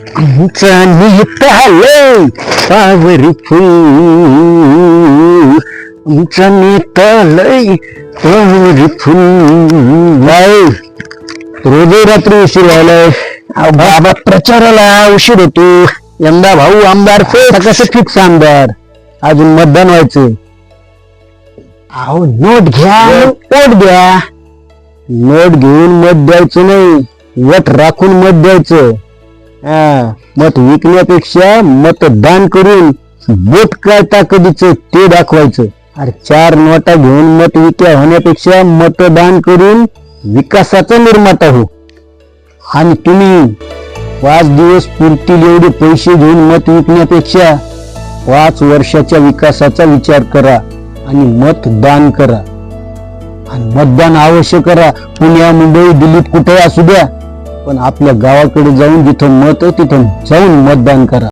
आमचा नितालय फुल. आमचा नेतालय पावरी फुल रोज रात्री उशीर व्हायलाय. अहो, बाबा प्रचाराला उशीर होतो. यंदा भाऊ आमदार कसं फिक्स आमदार? अजून मतदान व्हायचं अहो नोट घ्या. वोट द्या. नोट घेऊन मत द्यायचं नाही. वट राखून मत द्यायचं. मत विकण्यापेक्षा मतदान करून बोट काय कधीच ते दाखवायचं. अरे चार नोटा घेऊन मत विक्या होण्यापेक्षा मतदान करून विकासाचा निर्माता हो. आणि तुम्ही पाच दिवस पुरतील एवढे पैसे घेऊन मत विकण्यापेक्षा पाच वर्षाच्या विकासाचा विचार करा आणि मतदान करा. आणि मतदान अवश्य करा. पुण्या मुंबई दिल्लीत कुठे असू द्या. पण आपल्या गावाकडे जाऊन जिथं मत आहे तिथं जाऊन मतदान करा.